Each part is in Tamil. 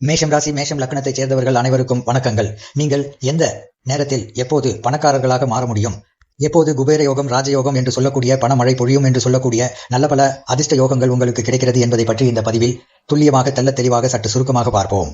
மேஷம் ராசி மேஷம் லக்னத்தைச் சேர்ந்தவர்கள் அனைவருக்கும் வணக்கங்கள். நீங்கள் எந்த நேரத்தில் எப்போது பணக்காரர்களாக மாற முடியும்? எப்போது குபேர யோகம் ராஜயோகம் என்று சொல்லக்கூடிய பணமழை பொழியும் என்று சொல்லக்கூடிய நல்ல பல அதிர்ஷ்ட யோகங்கள் உங்களுக்கு கிடைக்கிறது என்பதை பற்றி இந்த பதிவில் துல்லியமாக தெல்ல தெளிவாக சற்று சுருக்கமாக பார்ப்போம்.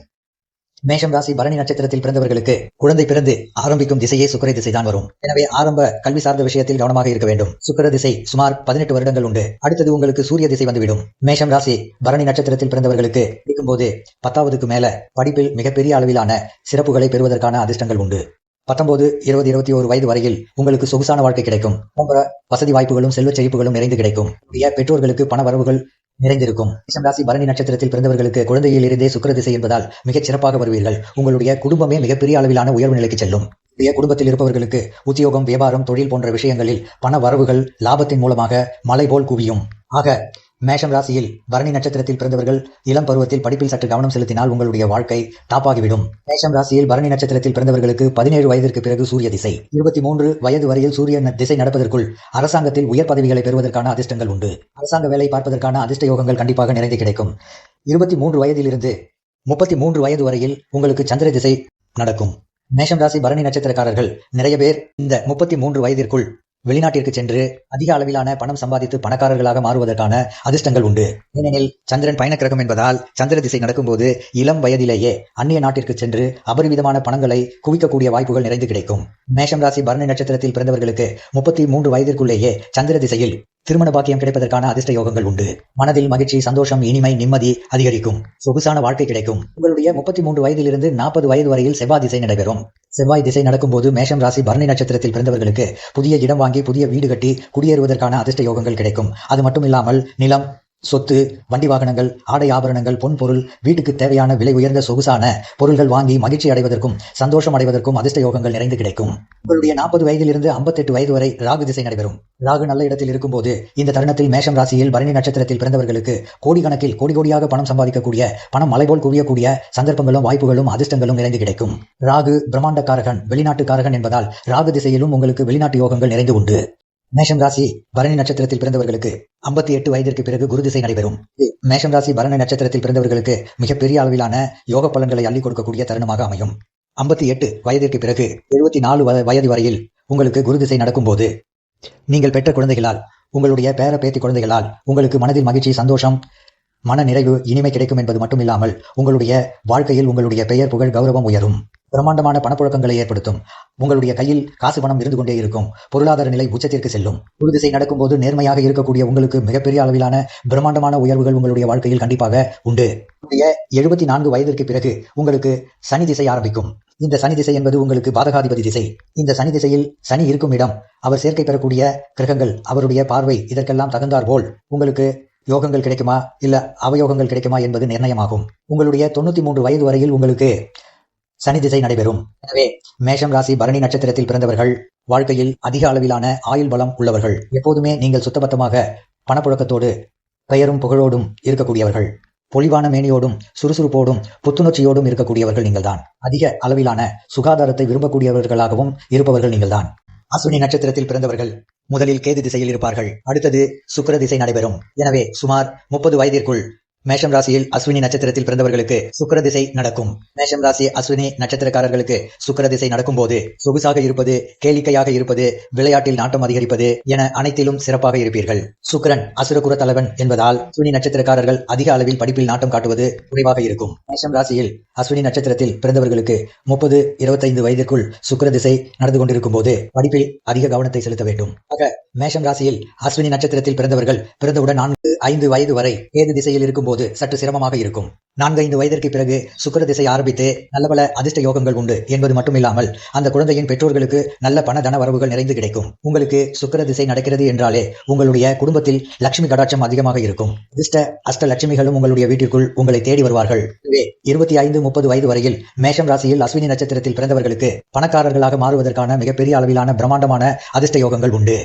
மேஷம் ராசி பரணி நட்சத்திரத்தில் பிறந்தவர்களுக்கு குழந்தை பிறந்து ஆரம்பிக்கும் திசையே சுக்கர திசைதான் வரும். எனவே ஆரம்ப கல்வி சார்ந்த விஷயத்தில் கவனமாக இருக்க வேண்டும். சுக்கர திசை சுமார் பதினெட்டு வருடங்கள் உண்டு. அடுத்தது உங்களுக்கு சூரிய திசை வந்துவிடும். மேஷம் ராசி பரணி நட்சத்திரத்தில் பிறந்தவர்களுக்கு இருக்கும்போது பத்தாவதுக்கு மேல படிப்பில் மிகப்பெரிய அளவிலான சிறப்புகளை பெறுவதற்கான அதிர்ஷ்டங்கள் உண்டு. பத்தொன்பது இருபது இருபத்தி ஒரு வயது வரையில் உங்களுக்கு சொகுசான வாழ்க்கை கிடைக்கும். போன்ற வசதி வாய்ப்புகளும் செல்வச் செழிப்புகளும் நிறைந்து கிடைக்கும். பெற்றோர்களுக்கு பண வரவுகள் நிறைந்திருக்கும். மேஷம் ராசி பரணி நட்சத்திரத்தில் பிறந்தவர்களுக்கு குழந்தையில் இருந்தே சுக்கர திசை என்பதால் மிகச் சிறப்பாக வருவீர்கள். உங்களுடைய குடும்பமே மிகப்பெரிய அளவிலான உயர்வு நிலைக்கு செல்லும். உடைய குடும்பத்தில் இருப்பவர்களுக்கு உத்தியோகம் வியாபாரம் தொழில் போன்ற விஷயங்களில் பண வரவுகள் லாபத்தின் மூலமாக மலை போல் குவியும். ஆக மேஷம் ராசியில் பரணி நட்சத்திரத்தில் பிறந்தவர்கள் இளம் பருவத்தில் படிப்பில் சற்று கவனம் செலுத்தினால் உங்களுடைய வாழ்க்கை டாப்பாகிவிடும். மேஷம் ராசியில் பரணி நட்சத்திரத்தில் பிறந்தவர்களுக்கு பதினேழு வயதிற்கு பிறகு சூரிய திசை இருபத்தி மூன்று வயது வரையில் சூரிய திசை நடப்பதற்குள் அரசாங்கத்தில் உயர் பதவிகளை பெறுவதற்கான அதிர்ஷ்டங்கள் உண்டு. அரசாங்க வேலை பார்ப்பதற்கான அதிர்ஷ்ட யோகங்கள் கண்டிப்பாக நிறைந்து கிடைக்கும். இருபத்தி மூன்று வயதிலிருந்து முப்பத்தி மூன்று வயது வரையில் உங்களுக்கு சந்திர திசை நடக்கும். மேஷம் ராசி பரணி நட்சத்திரக்காரர்கள் நிறைய பேர் இந்த முப்பத்தி மூன்று வயதிற்குள் வெளிநாட்டிற்கு சென்று அதிக அளவிலான பணம் சம்பாதித்து பணக்காரர்களாக மாறுவதற்கான அதிர்ஷ்டங்கள் உண்டு. ஏனெனில் சந்திரன் பயணக்கிரகம் என்பதால் சந்திர திசை நடக்கும்போது இளம் வயதிலேயே அந்நிய நாட்டிற்கு சென்று அபரிவிதமான பணங்களை குவிக்கக்கூடிய வாய்ப்புகள் நிறைந்து கிடைக்கும். மேஷம் ராசி பரணி நட்சத்திரத்தில் பிறந்தவர்களுக்கு முப்பத்தி மூன்று வயதிற்குள்ளேயே சந்திர திசையில் திருமண பாக்கியம் கிடைப்பதற்கான அதிர்ஷ்ட யோகங்கள் உண்டு. மனதில் மகிழ்ச்சி சந்தோஷம் இனிமை நிம்மதி அதிகரிக்கும். சொகுசான வாழ்க்கை கிடைக்கும். உங்களுடைய முப்பத்தி மூன்று வயதிலிருந்து நாற்பது வயது வரையில் செவ்வாய் திசை நடைபெறும். செவ்வாய் திசை நடக்கும்போது மேஷம் ராசி பரணி நட்சத்திரத்தில் பிறந்தவர்களுக்கு புதிய இடம் வாங்கி புதிய வீடு கட்டி குடியேறுவதற்கான அதிர்ஷ்ட யோகங்கள் கிடைக்கும். அது மட்டும் இல்லாமல் நிலம் சொத்து வண்டி வாகனங்கள் ஆடை ஆபரணங்கள் பொன் பொருள் வீட்டுக்கு தேவையான விலை உயர்ந்த சொகுசான பொருள்கள் வாங்கி மகிழ்ச்சி அடைவதற்கும் சந்தோஷம் அடைவதற்கும் அதிர்ஷ்ட யோகங்கள் நிறைந்து கிடைக்கும். உங்களுடைய நாற்பது வயதிலிருந்து ஐம்பத்தெட்டு வயது வரை ராகு திசை நடைபெறும். ராகு நல்ல இடத்தில் இருக்கும்போது இந்த தருணத்தில் மேஷம் ராசியில் பரணி நட்சத்திரத்தில் பிறந்தவர்களுக்கு கோடிக்கணக்கில் கோடி கோடியாக பணம் சம்பாதிக்கக்கூடிய பணம் மலைபோல் குவியக்கூடிய சந்தர்ப்பங்களும் வாய்ப்புகளும் அதிர்ஷ்டங்களும் நிறைந்து கிடைக்கும். ராகு பிரம்மாண்டக்காரகன் வெளிநாட்டுக்காரகன் என்பதால் ராகு திசையிலும் உங்களுக்கு வெளிநாட்டு யோகங்கள் நிறைந்து உண்டு. மேஷம் ராசி பரணி நட்சத்திரத்தில் பிறந்தவர்களுக்கு ஐம்பத்தி எட்டு வயதிற்கு பிறகு குரு திசை நடைபெறும். மேஷம் ராசி பரணி நட்சத்திரத்தில் பிறந்தவர்களுக்கு மிகப்பெரிய அளவிலான யோக பலன்களை அள்ளி கொடுக்கக்கூடிய தருணமாக அமையும். ஐம்பத்தி எட்டு வயதிற்கு பிறகு எழுபத்தி நாலு வயது வரையில் உங்களுக்கு குரு திசை நடக்கும்போது நீங்கள் பெற்ற குழந்தைகளால் உங்களுடைய பேர பேத்தி குழந்தைகளால் உங்களுக்கு மனதில் மகிழ்ச்சி சந்தோஷம் மன நிறைவு இனிமை கிடைக்கும் என்பது மட்டுமில்லாமல் உங்களுடைய வாழ்க்கையில் உங்களுடைய பெயர் புகழ் கௌரவம் உயரும். பிரம்மாண்டமான பணப்புழக்கங்களை ஏற்படுத்தும். உங்களுடைய கையில் காசு பணம் இருந்து கொண்டே இருக்கும். பொருளாதார நிலை உச்சத்திற்கு செல்லும். ஒரு திசை நடக்கும்போது நேர்மையாக இருக்கக்கூடிய உங்களுக்கு மிகப்பெரிய அளவிலான பிரம்மாண்டமான உயர்வுகள் உங்களுடைய வாழ்க்கையில் கண்டிப்பாக உண்டு. எழுபத்தி நான்கு வயதிற்கு பிறகு உங்களுக்கு சனி திசை ஆரம்பிக்கும். இந்த சனி திசை என்பது உங்களுக்கு பாதகாதிபதி திசை. இந்த சனி திசையில் சனி இருக்கும் இடம். அவர் சேர்க்கை பெறக்கூடிய கிரகங்கள் அவருடைய பார்வை இதற்கெல்லாம் தகுந்தார் போல் உங்களுக்கு யோகங்கள் கிடைக்குமா? இல்ல அவயோகங்கள் கிடைக்குமா என்பது நிர்ணயமாகும். உங்களுடைய தொண்ணூத்தி மூன்று வயது வரையில் உங்களுக்கு சனி திசை நடைபெறும். எனவே மேஷம் ராசி பரணி நட்சத்திரத்தில் பிறந்தவர்கள் வாழ்க்கையில் அதிக அளவிலான ஆயுள் பலம் உள்ளவர்கள் எப்போதுமே நீங்கள் சுத்தபத்தமாக பணப்புழக்கத்தோடு பெயரும் புகழோடும் இருக்கக்கூடியவர்கள் பொலிவான மேனியோடும் சுறுசுறுப்போடும் புத்துணர்ச்சியோடும் இருக்கக்கூடியவர்கள் நீங்கள்தான். அதிக அளவிலான சுகாதாரத்தை விரும்பக்கூடியவர்களாகவும் இருப்பவர்கள் நீங்கள்தான். அஸ்வினி நட்சத்திரத்தில் பிறந்தவர்கள் முதலில் கேது திசையில் இருப்பார்கள் அடுத்தது சுக்கிர திசை நடைபெறும். எனவே சுமார் முப்பது வயதிற்குள் மேஷம் ராசியில் அஸ்வினி நட்சத்திரத்தில் பிறந்தவர்களுக்கு சுக்கர திசை நடக்கும். மேஷம் ராசி அஸ்வினி நட்சத்திரக்காரர்களுக்கு சுக்கர திசை நடக்கும் போது சொகுசாக இருப்பது கேளிக்கையாக இருப்பது விளையாட்டில் நாட்டம் அதிகரிப்பது என அனைத்திலும் சிறப்பாக இருப்பீர்கள். சுக்கிரன் அசுரகுர தலைவன் என்பதால் அஸ்வினி நட்சத்திரக்காரர்கள் அதிக அளவில் படிப்பில் நாட்டம் காட்டுவது குறைவாக இருக்கும். மேஷம் ராசியில் அஸ்வினி நட்சத்திரத்தில் பிறந்தவர்களுக்கு முப்பது இருபத்தைந்து வயதிற்குள் சுக்கிர திசை நடந்து கொண்டிருக்கும் போது படிப்பில் அதிக கவனத்தை செலுத்த வேண்டும். ஆக மேஷம் ராசியில் அஸ்வினி நட்சத்திரத்தில் பிறந்தவர்கள் பிறந்தவுடன் நான்கு ஐந்து வயது வரை ஏது திசையில் இருக்கும் போது சற்று சிரமமாக இருக்கும். நான்கு ஐந்து வயதிற்கு பிறகு சுக்கர திசை ஆரம்பித்து நல்லபல அதிர்ஷ்ட யோகங்கள் உண்டு என்பது மட்டுமில்லாமல் அந்த குழந்தையின் பெற்றோர்களுக்கு நல்ல பண தன வரவுகள் நிறைந்து கிடைக்கும். உங்களுக்கு சுக்கர திசை நடக்கிறது என்றாலே உங்களுடைய குடும்பத்தில் லட்சுமி கடாட்சம் அதிகமாக இருக்கும். அதிர்ஷ்ட அஷ்ட லட்சுமிகளும் உங்களுடைய வீட்டிற்குள் உங்களை தேடி வருவார்கள். இருபத்தி ஐந்து முப்பது வயது வரையில் மேஷம் ராசியில் அஸ்வினி நட்சத்திரத்தில் பிறந்தவர்களுக்கு பணக்காரர்களாக மாறுவதற்கான மிகப்பெரிய அளவிலான பிரம்மாண்டமான அதிர்ஷ்ட யோகங்கள் உண்டு.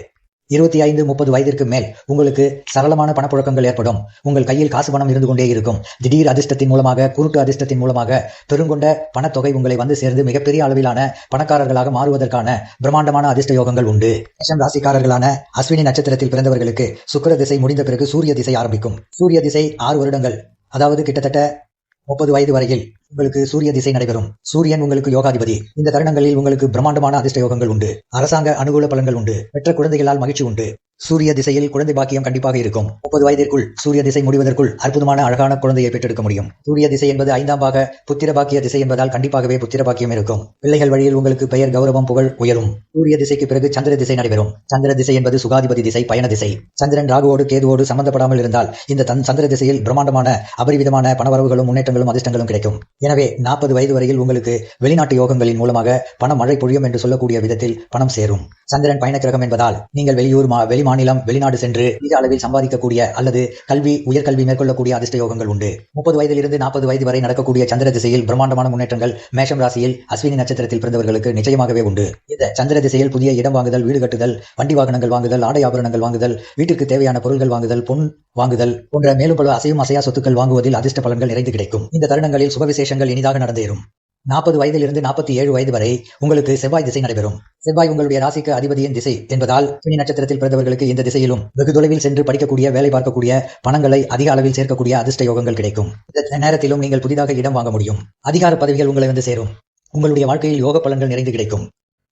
இருபத்தி ஐந்து முப்பது வயதிற்கு மேல் உங்களுக்கு சரளமான பணப்புழக்கங்கள் ஏற்படும். உங்கள் கையில் காசு பணம் இருந்து கொண்டே இருக்கும். திடீர் அதிர்ஷ்டத்தின் மூலமாக குருட்டு அதிர்ஷ்டத்தின் மூலமாக பெருங்கொண்ட பணத்தொகை உங்களை வந்து சேர்ந்து மிகப்பெரிய அளவிலான பணக்காரர்களாக மாறுவதற்கான பிரம்மாண்டமான அதிர்ஷ்ட யோகங்கள் உண்டு. மேஷம் ராசிக்காரர்களான அஸ்வினி நட்சத்திரத்தில் பிறந்தவர்களுக்கு சுக்கிர திசை முடிந்த பிறகு சூரிய திசை ஆரம்பிக்கும். சூரிய திசை ஆறு வருடங்கள். அதாவது கிட்டத்தட்ட முப்பது வயது வரையில் உங்களுக்கு சூரிய திசை நடைபெறும். சூரியன் உங்களுக்கு யோகாதிபதி. இந்த தருணங்களில் உங்களுக்கு பிரம்மாண்டமான அதிர்ஷ்ட யோகங்கள் உண்டு. அரசாங்க அனுகூல பலன்கள் உண்டு. பெற்ற குழந்தைகளால் மகிழ்ச்சி உண்டு. சூரிய திசையில் குழந்தை பாக்கியம் கண்டிப்பாக இருக்கும். முப்பது வயதிற்குள் சூரிய திசை முடிவதற்குள் அற்புதமான அழகான குழந்தையை பெற்றெடுக்க முடியும். சூரிய திசை என்பது ஐந்தாம் பாக புத்திர பாக்கிய திசை என்பதால் கண்டிப்பாகவே புத்திர பாக்கியம் இருக்கும். பிள்ளைகள் வழியில் உங்களுக்கு பெயர் கௌரவம் புகழ் உயரும். சூரிய திசைக்கு பிறகு சந்திர திசை நடைபெறும். சந்திர திசை என்பது சுகாதிபதி திசை பயண திசை. சந்திரன் ராகுவோடு கேதுவோடு சம்பந்தப்படாமல் இருந்தால் இந்த தன் சந்திர திசையில் பிரம்மாண்டமான அபரிவிதமான பணவரவுகளும் முன்னேற்றங்களும் அதிர்ஷ்டங்களும் கிடைக்கும். எனவே நாற்பது வயது வரையில் உங்களுக்கு வெளிநாட்டு யோகங்களின் மூலமாக பணம் மழை பொழியும் என்று சொல்லக்கூடிய விதத்தில் பணம் சேரும். சந்திரன் பயண கிரகம் என்பதால் நீங்கள் வெளியூர் மா- வெளி மாநிலம் வெளிநாடு சென்று அதிக அளவில் சம்பாதிக்கக்கூடிய அல்லது கல்வி உயர்கல்வி மேற்கொள்ளக்கூடிய அதிர்ஷ்ட யோகங்கள் உண்டு. முப்பது வயதிலிருந்து நாற்பது வயது வரை நடக்கக்கூடிய சந்திர திசையில் பிரம்மாண்டமான முன்னேற்றங்கள் மேஷம் ராசியில் அஸ்வினி நட்சத்திரத்தில் பிறந்தவர்களுக்கு நிச்சயமாகவே உண்டு. இந்த சந்திர திசையில் புதிய இடம் வாங்குதல் வீடு கட்டுதல் வண்டி வாகனங்கள் வாங்குதல் ஆடை ஆபரணங்கள் வாங்குதல் வீட்டிற்கு தேவையான பொருட்கள் வாங்குதல் பொன் வாங்குதல் போன்ற மேலும் பல அசையும் அசையா சொத்துக்கள் வாங்குவதில் அதிர்ஷ்ட பலன்கள் நிறைந்து கிடைக்கும். இந்த தருணங்களில் சுபவிசேஷங்கள் இனிதாக நடந்தேறும். நாற்பது வயதிலிருந்து நாற்பத்தி ஏழு வயது வரை உங்களுக்கு செவ்வாய் திசை நடைபெறும். செவ்வாய் உங்களுடைய ராசிக்கு அதிபதியின் திசை என்பதால் சனி நட்சத்திரத்தில் பிறந்தவர்களுக்கு இந்த திசையிலும் வெகு தொலைவில் சென்று படிக்கக்கூடிய வேலை பார்க்கக்கூடிய பணங்களை அதிக அளவில் சேர்க்கக்கூடிய அதிர்ஷ்ட யோகங்கள் கிடைக்கும். இந்த நேரத்திலும் நீங்கள் புதிதாக இடம் வாங்க முடியும். அதிகார பதவிகள் உங்களை வந்து சேரும். உங்களுடைய வாழ்க்கையில் யோக பலன்கள் நிறைந்து கிடைக்கும்.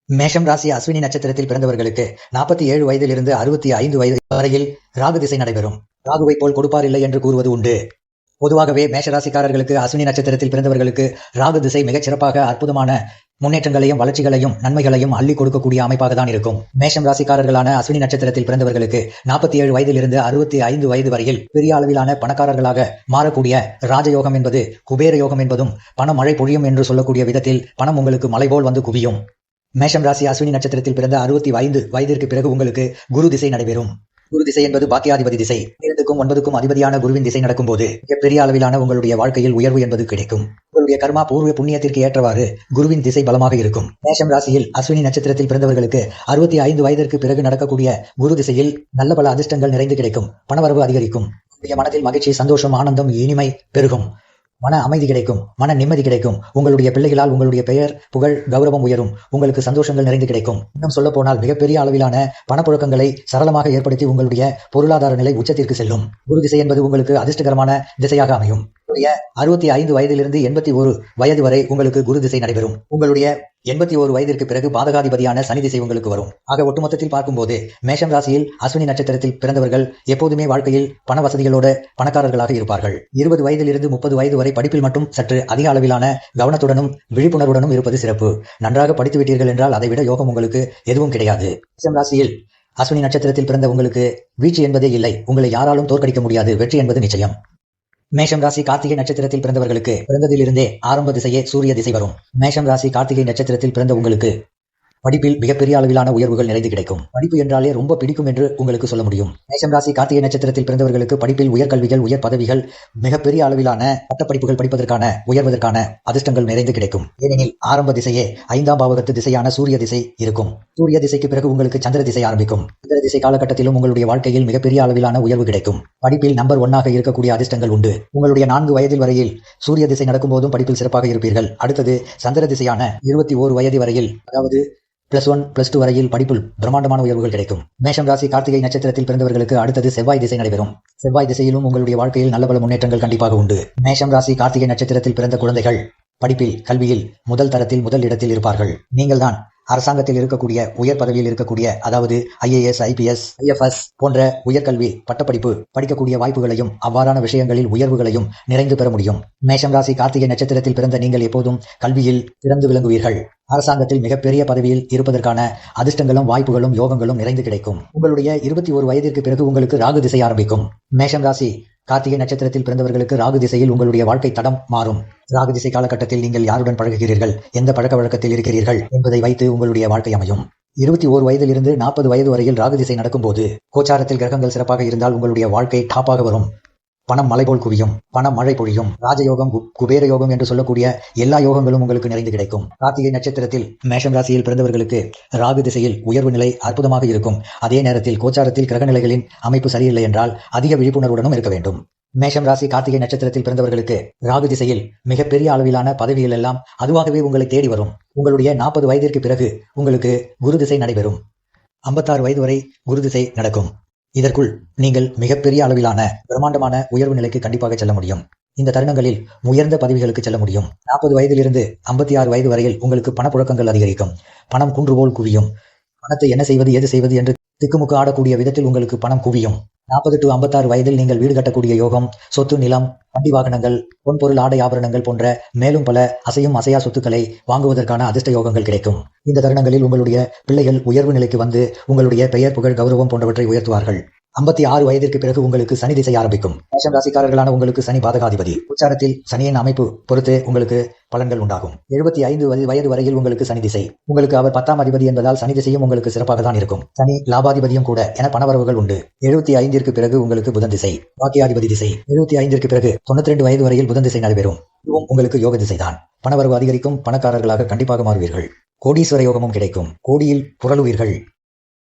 மேஷம் ராசி அஸ்வினி நட்சத்திரத்தில் பிறந்தவர்களுக்கு நாற்பத்தி ஏழு வயதிலிருந்து அறுபத்தி ஐந்து வயது வரையில் ராகு திசை நடைபெறும். ராகுவை போல் கொடுப்பார் இல்லை என்று கூறுவது உண்டு. பொதுவாகவே மேஷராசிக்காரர்களுக்கு அஸ்வினி நட்சத்திரத்தில் பிறந்தவர்களுக்கு ராகு திசை மிகச் சிறப்பாக அற்புதமான முன்னேற்றங்களையும் வளர்ச்சிகளையும் நன்மைகளையும் அள்ளி கொடுக்கக்கூடிய அமைப்பாக தான் இருக்கும். மேஷம் ராசிக்காரர்களான அஸ்வினி நட்சத்திரத்தில் பிறந்தவர்களுக்கு நாற்பத்தி ஏழு வயதிலிருந்து அறுபத்தி ஐந்து வயது வரையில் பெரிய அளவிலான பணக்காரர்களாக மாறக்கூடிய ராஜயோகம் என்பது குபேர யோகம் என்பதும் பண மழை பொழியும் என்று சொல்லக்கூடிய விதத்தில் பணம் உங்களுக்கு மலை போல் வந்து குவியும். மேஷம் ராசி அஸ்வினி நட்சத்திரத்தில் பிறந்த அறுபத்தி ஐந்து வயதிற்கு பிறகு உங்களுக்கு குரு திசை நடைபெறும். குரு திசை என்பது பாக்கியாதிபதி திசை. இரண்டுக்கும் ஒன்பதுக்கும் அதிபதியான குருவின் திசை நடக்கும்போது மிகப்பெரிய அளவிலான உங்களுடைய வாழ்க்கையில் உயர்வு என்பது கிடைக்கும். உங்களுடைய கர்மா பூர்வ புண்ணியத்திற்கு ஏற்றவாறு குருவின் திசை பலமாக இருக்கும். மேஷம் ராசியில் அஸ்வினி நட்சத்திரத்தில் பிறந்தவர்களுக்கு அறுபத்தி ஐந்து வயதிற்கு பிறகு நடக்கக்கூடிய குரு திசையில் நல்ல பல அதிர்ஷ்டங்கள் நிறைந்து கிடைக்கும். பணவரவு அதிகரிக்கும். மனதில் மகிழ்ச்சி சந்தோஷம் ஆனந்தம் இனிமை பெருகும். மன அமைதி கிடைக்கும் மன நிம்மதி கிடைக்கும். உங்களுடைய பிள்ளைகளால் உங்களுடைய பெயர் புகழ் கௌரவம் உயரும். உங்களுக்கு சந்தோஷங்கள் நிறைந்து கிடைக்கும். இன்னும் சொல்ல போனால் மிகப்பெரிய அளவிலான பணப்புழக்கங்களை சரளமாக ஏற்படுத்தி உங்களுடைய பொருளாதார நிலை உச்சத்திற்கு செல்லும். குரு திசை என்பது உங்களுக்கு அதிர்ஷ்டகரமான திசையாக அமையும். உங்களுடைய அறுபத்தி ஐந்து வயதிலிருந்து எண்பத்தி ஒரு வயது வரை உங்களுக்கு குரு திசை நடைபெறும். உங்களுடைய எண்பத்தி ஒரு வயதிற்கு பிறகு பாதகாதிபதியான சனி திசை உங்களுக்கு வரும். ஆக ஒட்டுமொத்தத்தில் பார்க்கும்போது மேஷம் ராசியில் அஸ்வினி நட்சத்திரத்தில் பிறந்தவர்கள் எப்போதுமே வாழ்க்கையில் பண வசதிகளோட பணக்காரர்களாக இருப்பார்கள். இருபது வயதிலிருந்து முப்பது வயது வரை படிப்பில் மட்டும் சற்று அதிக அளவிலான கவனத்துடனும் விழிப்புணர்வுடனும் இருப்பது சிறப்பு. நன்றாக படித்து விட்டீர்கள் என்றால் அதைவிட யோகம் உங்களுக்கு எதுவும் கிடையாது. மேஷம் ராசியில் அஸ்வினி நட்சத்திரத்தில் பிறந்த உங்களுக்கு வீழ்ச்சி என்பதே இல்லை. உங்களை யாராலும் தோற்கடிக்க முடியாது. வெற்றி என்பது நிச்சயம். மேஷம் ராசி கார்த்திகை நட்சத்திரத்தில் பிறந்தவர்களுக்கு பிறந்ததிலிருந்தே ஆரம்ப திசையே சூரிய திசை வரும். மேஷம் ராசி கார்த்திகை நட்சத்திரத்தில் பிறந்த உங்களுக்கு படிப்பில் மிகப்பெரிய அளவிலான உயர்வுகள் நிறைந்து கிடைக்கும். படிப்பு என்றாலே ரொம்ப பிடிக்கும் என்று உங்களுக்கு சொல்ல முடியும். மேஷம் ராசி கார்த்திகை நட்சத்திரத்தில் பிறந்தவர்களுக்கு படிப்பில் உயர்கல்விகள் உயர் பதவிகள் மிகப்பெரிய அளவிலான பட்டப்படிப்புகள் படிப்பதற்கான உயர்வதற்கான அதிர்ஷ்டங்கள் நிறைந்து கிடைக்கும். ஏனெனில் ஆரம்ப திசையே ஐந்தாம் பாவகத்து திசையான சூரிய திசை இருக்கும். சூரிய திசைக்கு பிறகு உங்களுக்கு சந்திர திசை ஆரம்பிக்கும். சந்திர திசை காலகட்டத்திலும் உங்களுடைய வாழ்க்கையில் மிகப்பெரிய அளவிலான உயர்வு கிடைக்கும். படிப்பில் நம்பர் ஒன்னாக இருக்கக்கூடிய அதிர்ஷ்டங்கள் உண்டு. உங்களுடைய நான்கு வயதில் வரையில் சூரிய திசை நடக்கும் போதும் படிப்பில் சிறப்பாக இருப்பீர்கள். அடுத்தது சந்திர திசையான இருபத்தி ஓரு வயது வரையில் அதாவது பிளஸ் ஒன் பிளஸ் டூ வரையில் படிப்பில் பிரம்மாண்டமான உயர்வுகள் கிடைக்கும். மேஷம் ராசி கார்த்திகை நட்சத்திரத்தில் பிறந்தவர்களுக்கு அடுத்தது செவ்வாய் திசை நடைபெறும். செவ்வாய் திசையிலும் உங்களுடைய வாழ்க்கையில் நல்ல பல முன்னேற்றங்கள் கண்டிப்பாக உண்டு. மேஷம் ராசி கார்த்திகை நட்சத்திரத்தில் பிறந்த குழந்தைகள் படிப்பில் கல்வியில் முதல் தரத்தில் முதல் இடத்தில் இருப்பார்கள். நீங்கள்தான் அரசாங்கத்தில் இருக்கக்கூடிய உயர் பதவியில் இருக்கக்கூடிய அதாவது ஐஏஎஸ் ஐபிஎஸ் ஐஎஃப்எஸ் போன்ற உயர்கல்வி பட்டப்படிப்பு படிக்கக்கூடிய வாய்ப்புகளையும் அவ்வாறான விஷயங்களில் உயர்வுகளையும் நிறைந்து பெற முடியும். மேஷம் ராசி கார்த்திகை நட்சத்திரத்தில் பிறந்த நீங்கள் எப்போதும் கல்வியில் சிறந்து விளங்குவீர்கள். அரசாங்கத்தில் மிகப்பெரிய பதவியில் இருப்பதற்கான அதிர்ஷ்டங்களும் வாய்ப்புகளும் யோகங்களும் நிறைந்து கிடைக்கும். உங்களுடைய இருபத்தி ஒரு வயதிற்கு பிறகு உங்களுக்கு ராகு திசை ஆரம்பிக்கும். மேஷம் ராசி கார்த்திகை நட்சத்திரத்தில் பிறந்தவர்களுக்கு ராகு திசையில் உங்களுடைய வாழ்க்கை தடம் மாறும். ராகு திசை காலகட்டத்தில் நீங்கள் யாருடன் பழகுகிறீர்கள்? எந்த பழக்க வழக்கத்தில் இருக்கிறீர்கள்? என்பதை வைத்து உங்களுடைய வாழ்க்கை அமையும். இருபத்தி ஓரு வயதிலிருந்து நாற்பது வயது வரையில் ராகு திசை நடக்கும்போது கோச்சாரத்தில் கிரகங்கள் சிறப்பாக இருந்தால் உங்களுடைய வாழ்க்கை டாப்பாக வரும். பணம் மலை போல் குவியும் பணம் மழை பொழியும் ராஜயோகம் கு- குபேர யோகம் என்று சொல்லக்கூடிய எல்லா யோகங்களும் உங்களுக்கு நிறைந்து கிடைக்கும். கார்த்திகை நட்சத்திரத்தில் மேஷம் ராசியில் பிறந்தவர்களுக்கு ராகு திசையில் உயர்வு நிலை அற்புதமாக இருக்கும். அதே நேரத்தில் கோச்சாரத்தில் கிரக நிலைகளின் அமைப்பு சரியில்லை என்றால் அதிக விழிப்புணர்வுடனும் இருக்க வேண்டும். மேஷம் ராசி கார்த்திகை நட்சத்திரத்தில் பிறந்தவர்களுக்கு ராகு திசையில் மிகப்பெரிய அளவிலான பதவிகள் எல்லாம் அதுவாகவே உங்களை தேடி வரும். உங்களுடைய நாற்பது வயதிற்கு பிறகு உங்களுக்கு குரு திசை நடைபெறும். ஐம்பத்தாறு வயது வரை குரு திசை நடக்கும். இதற்குள் நீங்கள் மிகப்பெரிய அளவிலான பிரம்மாண்டமான உயர்வு நிலைக்கு கண்டிப்பாக செல்ல முடியும். இந்த தருணங்களில் உயர்ந்த பதவிகளுக்கு செல்ல முடியும். நாற்பது வயதிலிருந்து ஐம்பத்தி ஆறு வயது வரையில் உங்களுக்கு பணப்புழக்கங்கள் அதிகரிக்கும். பணம் குன்றுபோல் குவியும். பணத்தை என்ன செய்வது எது செய்வது என்று திக்குமுக்கு ஆடக்கூடிய விதத்தில் உங்களுக்கு பணம் குவியும். நாற்பது டு ஐம்பத்தாறு வயதில் நீங்கள் வீடு கட்டக்கூடிய யோகம் சொத்து நிலம் வண்டி வாகனங்கள் பொன்பொருள் ஆடை ஆபரணங்கள் போன்ற மேலும் பல அசையும் அசையா சொத்துக்களை வாங்குவதற்கான அதிர்ஷ்ட யோகங்கள் கிடைக்கும். இந்த தருணங்களில் உங்களுடைய பிள்ளைகள் உயர்வு நிலைக்கு வந்து உங்களுடைய பெயர் புகழ் கௌரவம் போன்றவற்றை உயர்த்துவார்கள். ஐம்பத்தி ஆறு வயதிற்கு பிறகு உங்களுக்கு சனி திசை ஆரம்பிக்கும். மேஷம் ராசிக்காரர்களான உங்களுக்கு சனி பாதகாதிபதி. உச்சாரத்தில் சனியின் அமைப்பு பொறுத்து உங்களுக்கு பலன்கள் உண்டாகும். எழுபத்தி ஐந்து வயது வரையில் உங்களுக்கு சனி திசை. உங்களுக்கு அவர் பத்தாம் அதிபதி என்பதால் சனி திசையும் உங்களுக்கு சிறப்பாக தான் இருக்கும். சனி லாபாதிபதியும் கூட என பணவரவுகள் உண்டு. எழுபத்தி ஐந்திற்கு பிறகு உங்களுக்கு புதன் திசை வாக்கியாதிபதி திசை. எழுபத்தி ஐந்திற்கு பிறகு தொண்ணூத்தி ரெண்டு வயது வரையில் புதன் திசை நடைபெறும். இதுவும் உங்களுக்கு யோக திசைதான். பணவரவு அதிகரிக்கும் பணக்காரர்களாக கண்டிப்பாக மாறுவீர்கள். கோடீஸ்வர யோகமும் கிடைக்கும். கோடியில் புரளுவீர்கள்.